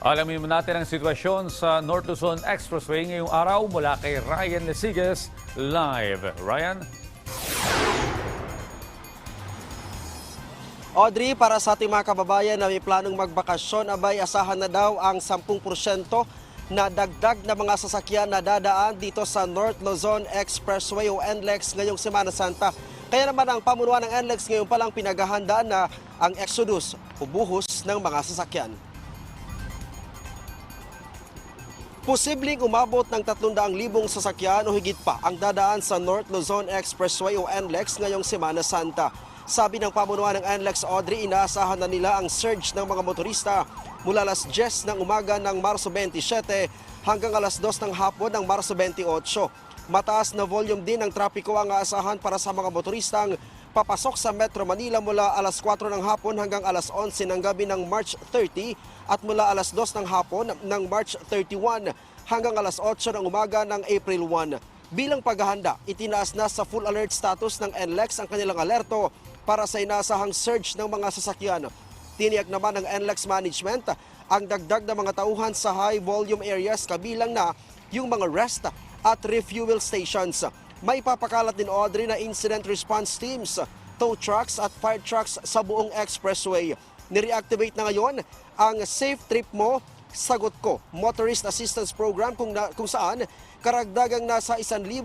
Alamin natin ang sitwasyon sa North Luzon Expressway ngayong araw mula kay Ryan Lesigas live. Ryan? Audrey, para sa ating mga kababayan na may planong magbakasyon, abay asahan na daw ang 10% na dagdag na mga sasakyan na dadaan dito sa North Luzon Expressway o NLEX ngayong Semana Santa. Kaya naman ang pamunuan ng NLEX ngayon palang pinaghahandaan na ang exodus o buhos ng mga sasakyan. Posibleng umabot ng 300,000 sasakyan o higit pa ang dadaan sa North Luzon Expressway o NLEX ngayong Semana Santa. Sabi ng pamunuan ng NLEX Audrey, inaasahan na nila ang surge ng mga motorista mula alas 10 ng umaga ng Marso 27 hanggang alas 2 ng hapon ng Marso 28. Mataas na volume din ng trapiko ang aasahan para sa mga motoristang papasok sa Metro Manila mula alas 4 ng hapon hanggang alas 11 ng gabi ng March 30 at mula alas 2 ng hapon ng March 31 hanggang alas 8 ng umaga ng April 1. Bilang paghahanda, itinaas na sa full alert status ng NLEX ang kanilang alerto para sa inaasahang surge ng mga sasakyan. Tiniyak naman ng NLEX management ang dagdag na mga tauhan sa high volume areas kabilang na yung mga rest at refuel stations. May papakalat din Audrey na incident response teams, tow trucks at fire trucks sa buong expressway. Nireactivate na ngayon ang Safe Trip Mo, Sagot Ko, Motorist Assistance Program kung, na, kung saan karagdagang nasa 1,500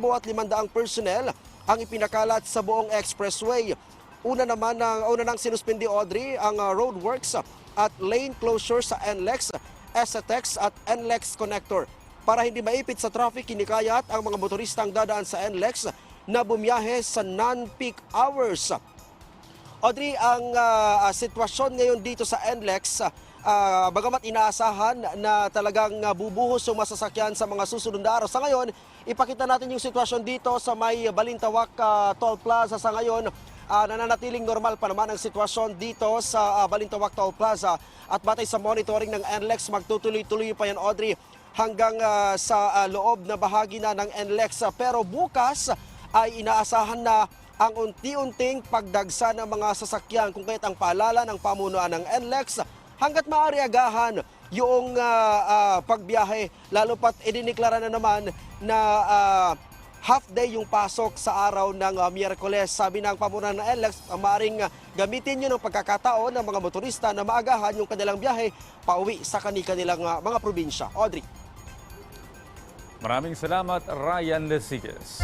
personnel ang ipinakalat sa buong expressway. Una naman ng una nang sinuspindi Audrey ang uh, roadworks at lane closure sa NLEX, SATEX at NLEX connector. Para hindi maipit sa traffic, kinikayat ang mga motoristang dadaan sa NLEX na bumiyahe sa non-peak hours. Audrey, ang ah, sitwasyon ngayon dito sa NLEX, ah, bagamat inaasahan na talagang ah, bubuhos yung masasakyan sa mga susunod na araw. Sa ngayon, ipakita natin yung sitwasyon dito sa may Balintawak ah, Toll Plaza. Sa ngayon, ah, nananatiling normal pa naman ang sitwasyon dito sa ah, Balintawak Toll Plaza. At batay sa monitoring ng NLEX, magtutuloy-tuloy pa yan, Audrey, hanggang ah, sa ah, loob na bahagi na ng NLEX. Pero bukas ay inaasahan na ang unti-unting pagdagsa ng mga sasakyan kung kaya't ang paalala ng pamunuan ng NLEX hanggat maaari agahan yung ah, ah, pagbiyahe lalo pat idiniklara na naman na ah, half day yung pasok sa araw ng ah, Miyerkules. Sabi ng pamunuan ng NLEX, uh, maaaring gamitin yun ng pagkakataon ng mga motorista na maagahan yung kanilang biyahe pauwi sa kanilang ah, mga probinsya. Audrey. Maraming salamat, Ryan Lesigas.